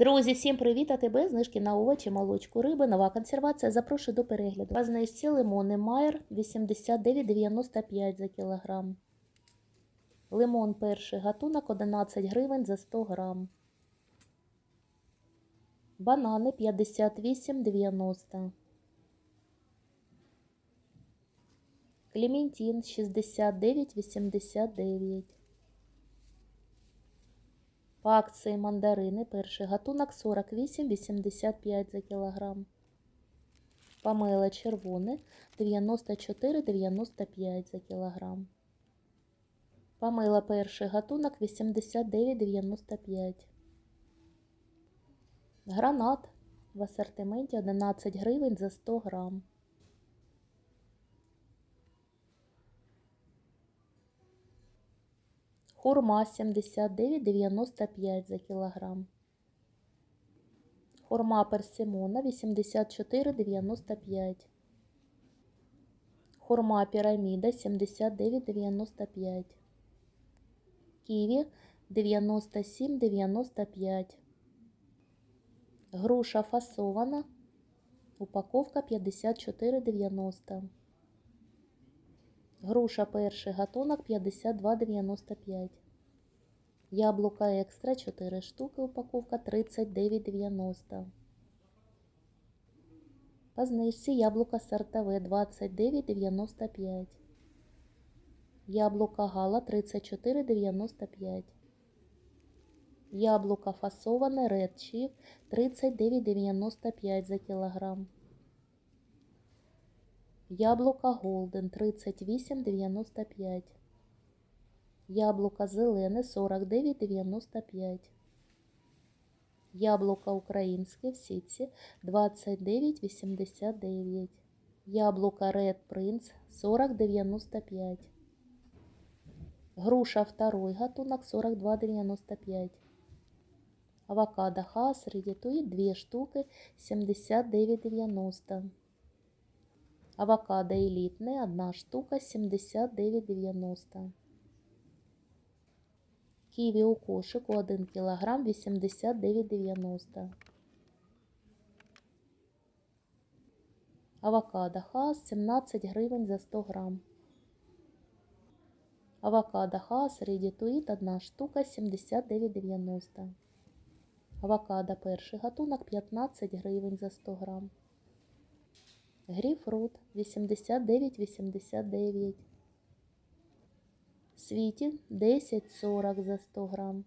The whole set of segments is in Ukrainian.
Друзі, всім привіт! А тебе знижки на овочі, молочку, риби, нова консервація. Запрошую до перегляду. По знижці лимони Майер 89,95 за кілограм. Лимон перший гатунок 11 гривень за 100 грам. Банани 58,90. Клементин 69,89. По акції мандарини перший гатунок 48,85 за кілограм. Помело червоне 94,95 за кілограм. Помело перший гатунок 89,95. Гранат в асортименті 11 гривень за 100 грам. Хурма 79,95 за кілограм. Хурма персимона 84,95. Хурма піраміда 79,95. Ківі 97,95. Груша фасована. Упаковка 54,90. Груша перший гатунок 52,95. Яблука екстра 4 штуки, упаковка 39,90. По знижці яблука сортове 29,95. Яблука гала 34,95. Яблука фасоване Red Chief 39,95 за кілограм. Яблука Голден 38,95. Яблука зелене 49,95. Яблука українське в сітці 29,89. Яблука Red Prince 40,95. Груша второй гатунок 42,95. Авокадо Хаас редитует 2 штуки 79,90. Авокадо элитные, одна штука 79,90. Ківі у кошику 1 кг 89,90. Авокадо Хаас 17 гривень за 100 грам. Авокадо Хаас редитуит 1 штука 79,90. Авокадо перший гатунок 15 гривень за 100 грам. Грейпфрут 89,89. Світі 10,40 за 100 грам.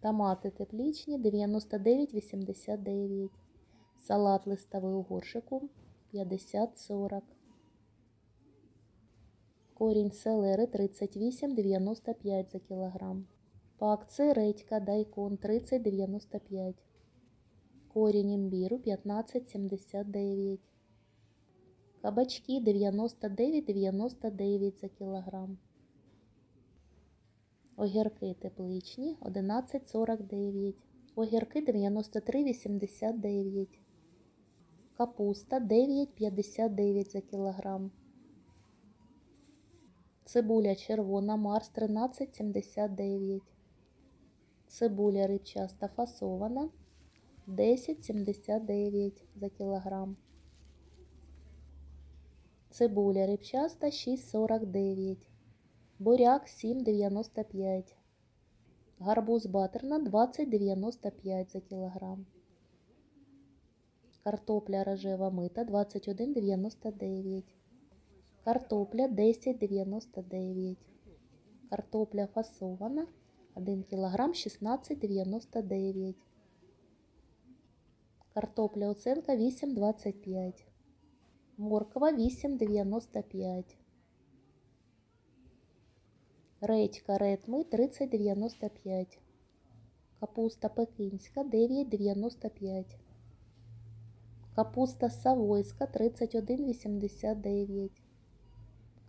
Томати теплічні 99,89. Салат листовий у горшику 50,40. Корінь селери 38,95 за кілограм. По акції редька дайкон 30,95. Корінь імбіру 15,79. Кабачки 99,99 за кілограм. Огірки тепличні 11,49. Огірки 93,89. Капуста 9,59 за кілограм. Цибуля червона Марс 13,79. Цибуля рибчаста фасована 10,79 за кілограм. Цибуля рибчаста 6,49. Буряк 7,95. Гарбуз батерна 20,95 за кілограм. Картопля рожева мита 21,99. Картопля 10,99. Картопля фасована 1 кг 16,99. Картопля оценка 8,25. Морква 8,95. Редька редми 30,95. Капуста пекинська 9,95. Капуста савойська 31,89.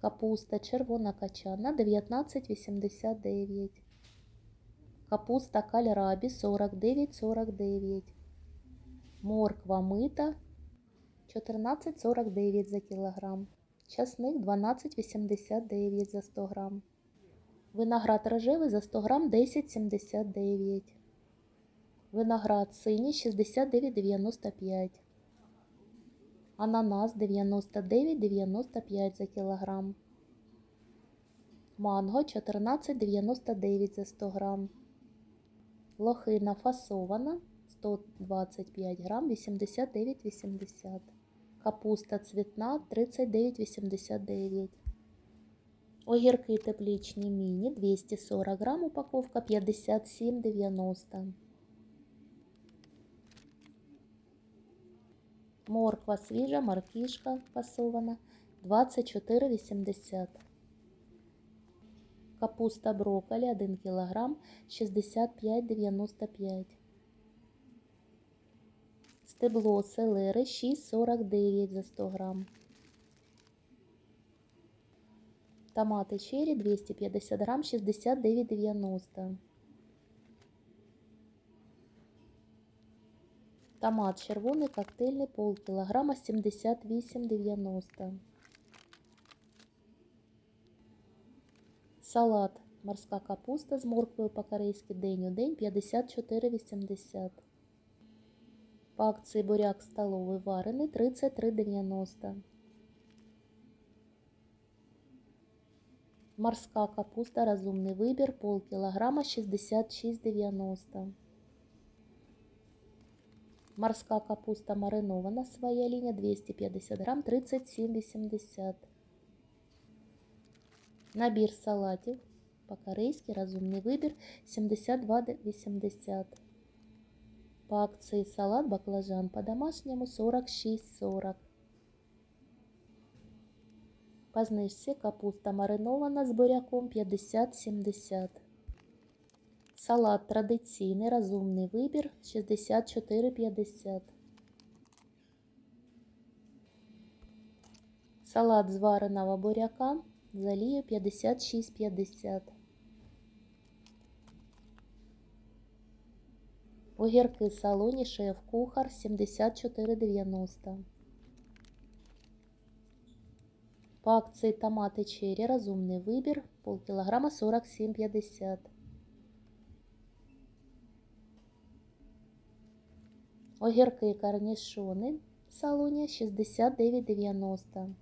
Капуста червона качана 19,89. Капуста кальрабі 49,49. Морква мита 14,49 за кілограм. Часник 12,89 за 100 грам. Виноград рожевий за 100 грам 10,79. Виноград синій 69,95. Ананас 99,95 за кілограм. Манго 14,99 за 100 грам. Лохина фасована 125 грам 89,80. Капуста цвітна 39,89. Огірки теплічні міні 240 грам упаковка 57,90. Морква свіжа, маркішка фасована 24,80. Капуста брокколі 1 кг 65,95. Стебло селери 6,49 за 100 грам. Томати черрі 250 грам 69,90. Томат червоний коктейльний полкілограма 78,90. Салат морська капуста з морквою по-корейськи день у день 54,80. По акції буряк столовий варений 33,90. Морська капуста розумний вибір полкілограма 66,90. Морська капуста маринована своя лінія 250 грам 37,80. Набір салатів по-корейськи розумний вибір 72,80. По акції салат баклажан по-домашньому 46,40. По знижці капуста маринована з буряком 50,70. Салат традиційний розумний вибір 64,50. Салат з вареного буряка з олією 56,50. Огірки салоні шеф-кухар 74,90. По акції томати черрі розумний вибір полкілограма 47,50. Огірки корнішони салоні 69,90.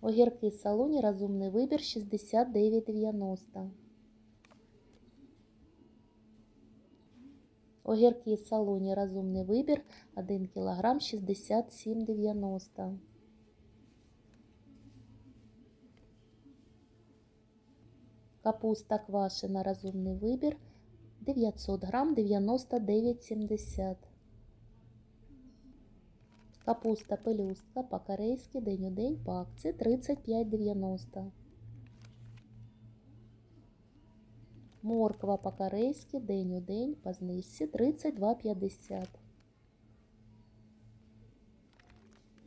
Огірки салоні розумний вибір 69,90. Огірки салоні розумний вибір 1 кг 67,90. Капуста квашена розумний вибір 900 грам 99,70. Капуста пелюстка по-корейськи день у день по акції 35,90. Морква по-корейськи день у день по знижці 32,50.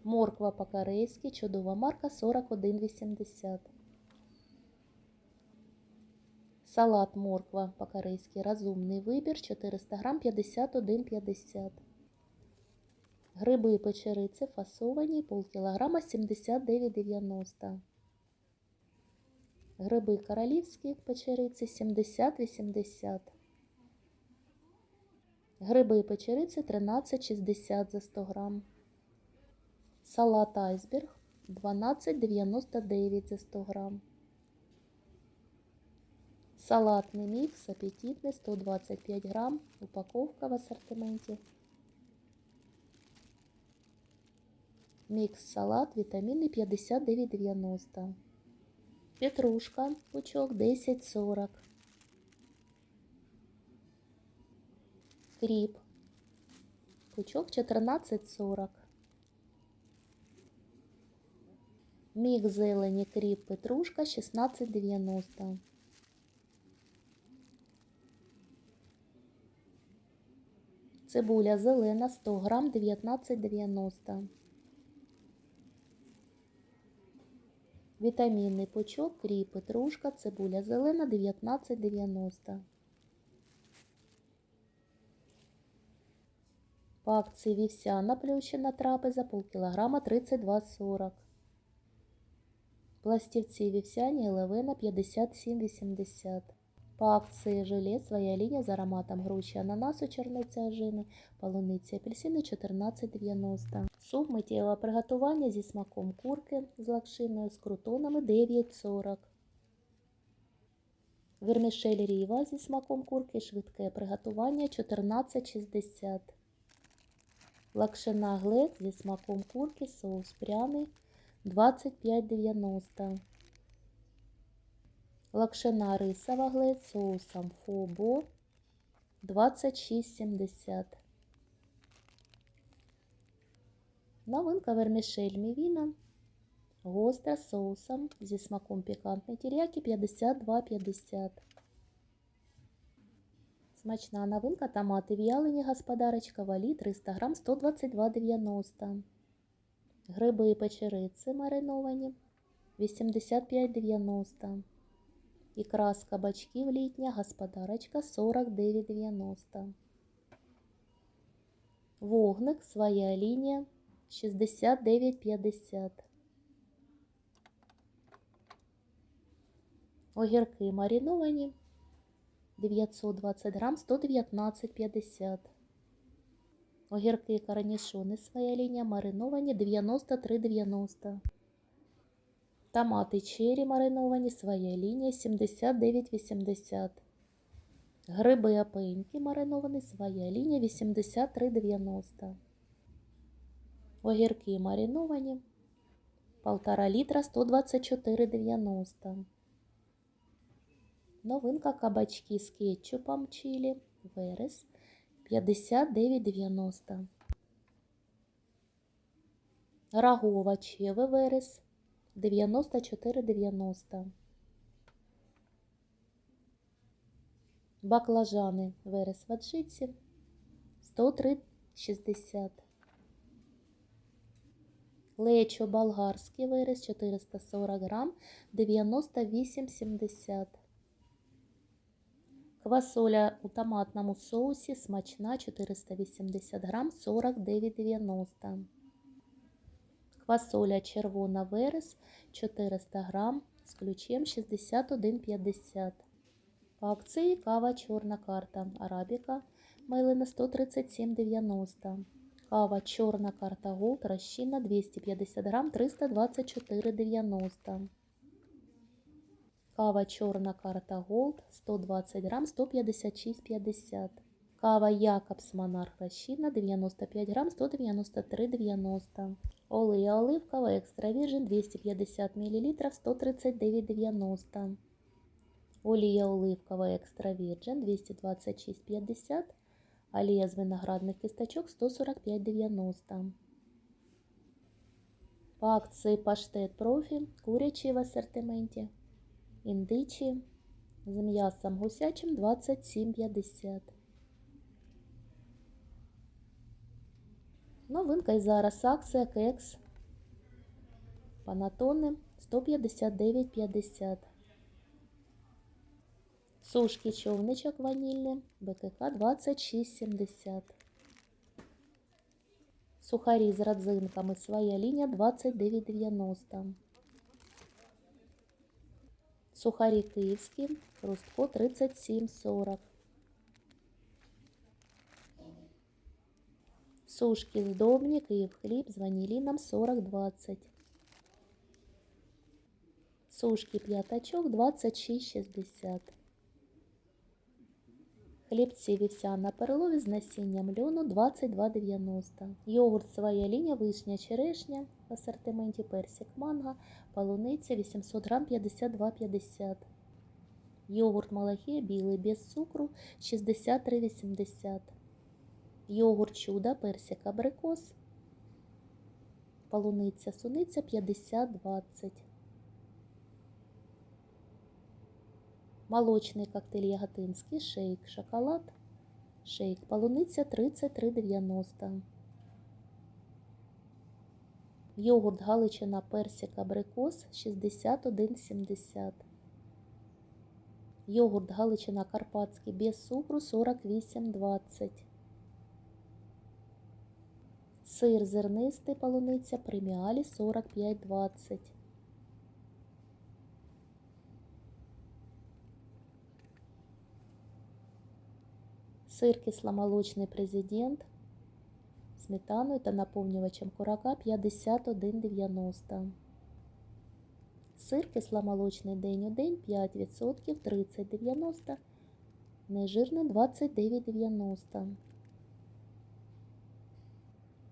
Морква по-корейськи чудова марка 41,80. Салат морква по-корейськи розумний вибір 400 грам 51,50. Гриби печериці фасовані полкілограма 79,90. Гриби королівські печериці 70,80. Гриби печериці 13,60 за 100 грам. Салат айсберг 12,99 за 100 грам. Салатний мікс апетитний 125 грам. Упаковка в асортименті. Мікс салат вітамінний 59,90. Петрушка пучок 10,40. Кріп пучок 14,40. Мікс зелені кріп петрушка 16,90. Цибуля зелена 100 грам 19,90. Вітамінний пучок, кріп, петрушка, цибуля зелена 19,90. По акції вівсяна плющена трапеза полкілограма 32,40. Пластівці вівсяні левина 57,80. По акції желе своя лінія з ароматом груші, ананасу, чорниця ожини, полуниці, апельсини 14,90. Суп миттєвого приготування зі смаком курки з лакшиною з крутонами 9,40. Вермішель ріва зі смаком курки, швидке приготування 14,60. Лакшина глет зі смаком курки, соус пряний 25,90. Лакшина рисова глет з соусом фобо 26,70. Новинка вермішель мівіна. Гостра соусом зі смаком пікантний тіряки 52,50. Смачна новинка томати в'ялені господарочка валі 300 грам 122,90. Гриби і печериці мариновані 85,90. Ікра з кабачків літня господарочка 49,90. Вогник своя лінія 69,50. Огірки мариновані 920 грам 119,50. Огірки корнішони своя лінія мариновані 93,90. Томати черрі мариновані своя лінія 79,80. Гриби апеньки мариновані своя лінія 83,90. Огірки мариновані 1,5 літра 124,90. Новинка кабачки з кетчупом чилі, верес 59,90. Рагу овочевий верес 94,90. Баклажани верес в аджиці 103,60. Лечо болгарський верес 440 грам 98,70. Квасоля у томатному соусі смачна 480 грам 49,90. Квасоля червона верес 400 грам з ключем 61,50. По акції кава чорна карта арабіка мейлина 137,90. Кава чорна карта голд розчинна 250 грам 324,90. Кава чорна карта Голд 120 грам 156,50. Кава Якобс Монарх розчинна 95 грам 193,90. Олія оливкова екстра віржин 250 мл 139,90. Олія оливкова екстра вірджин 226,50. Олія з виноградних кісточок 145,90. По акції паштет профі курячий в асортименті індичі з м'ясом гусячим 27,50. Новинка і зараз акція кекс панатони 159,50. Сушки човничок ванільний БКК 26,70. Сухарі з родзинками своя лінія 29,90. Сухарі київські, хрустко 37,40. Сушки здобні, Київ хліб з ваніліном 40,20. Сушки п'ятачок 26,60. Хлібці вівсяна перлові з насінням льону 22,90. Йогурт своя лінія вишня черешня в асортименті персик манго, полуниця 800 грам 52,50. Йогурт малахія білий без цукру 63,80. Йогурт чудо персик абрикос. Полуниця суниця 50,20. Молочний коктейль Яготинський, шейк, шоколад, шейк, полуниця 33,90. Йогурт Галичина персик абрикос 61,70. Йогурт Галичина Карпатський без цукру 48,20. Сир зернистий полуниця преміалі 45,20. Сир кисломолочний президент сметаною та наповнювачем курака 51,90. Сир кисломолочний день у день 5% 30,90. Нежирний 29,90.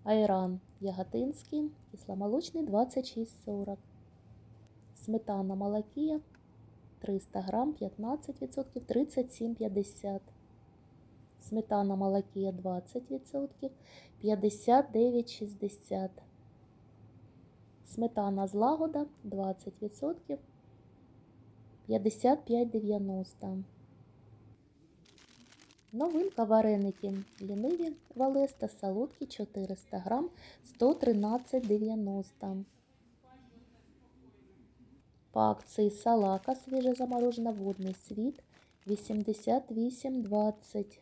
Айран яготинський, кисломолочний 26,40. Сметана молокія 300 грам 15% 37,50. Сметана молокія 20% 59,60. Сметана злагода 20% 55,90. Новинка вареники ліниві Валеста солодкі 400 грам 113,90. По акції салака свіжезаморожена водний світ 88,20.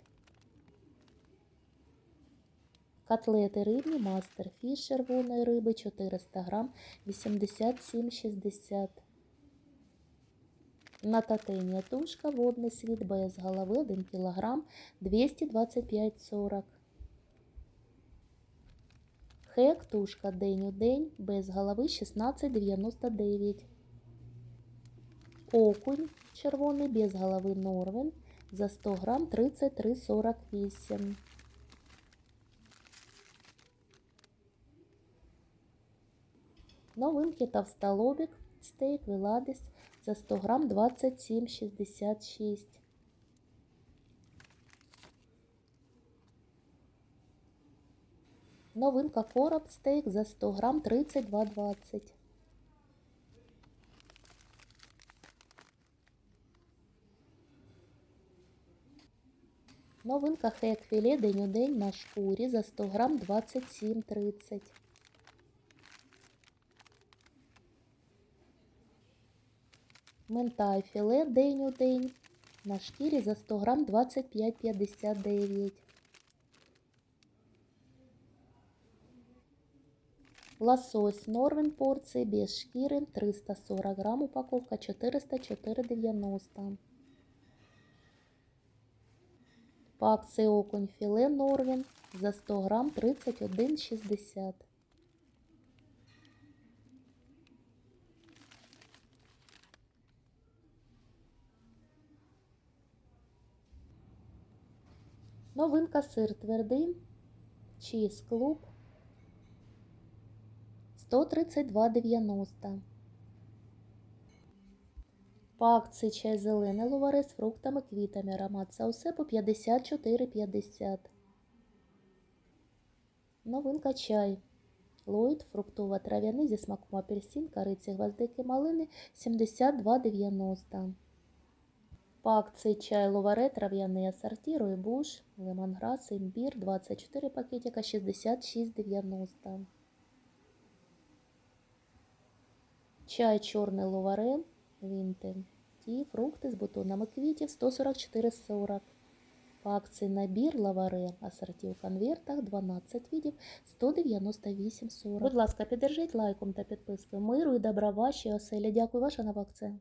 Котлети рибні мастер фіш червоної риби 400 грам 87,60. На татині тушка водний світ без голови 1 кг 225,40. Хек тушка день у день без голови 16,99. Окунь червоний без голови Норвен за 100 грам 33,48. Новинки товстолобик стейк Веладис за 100 грам 27,66. Новинка короб стейк за 100 грам 32,20. Новинка хек філе день у день на шкурі за 100 грам 27,30. Ментай філе день у день на шкірі за 100 грам 25,59. Лосось Норвен порції без шкіри 340 грам, упаковка 404,90. По акції окунь філе Норвен за 100 грам 31,60. Новинка сир твердий, чиз клуб 132,90. По акції чай зелений луваре з фруктами, квітами, аромат саусе по 54,50. Новинка чай. Ллойд фруктово-трав'яний зі смаком апельсин, кориці, гвоздики, малини 72,90. По акції чай ловаре трав'яний асорті, ройбуш, лемонграс, імбір 24 пакетика 66,90. Чай чорний ловаре, вінти, ті фрукти з бутонами квітів 144,40. По акції набір лаваре асорті у конвертах 12 видів 198,40. Будь ласка, піддержіть лайком та підпискою. Миру і добра вашій оселі. Дякую, ваша нова акція.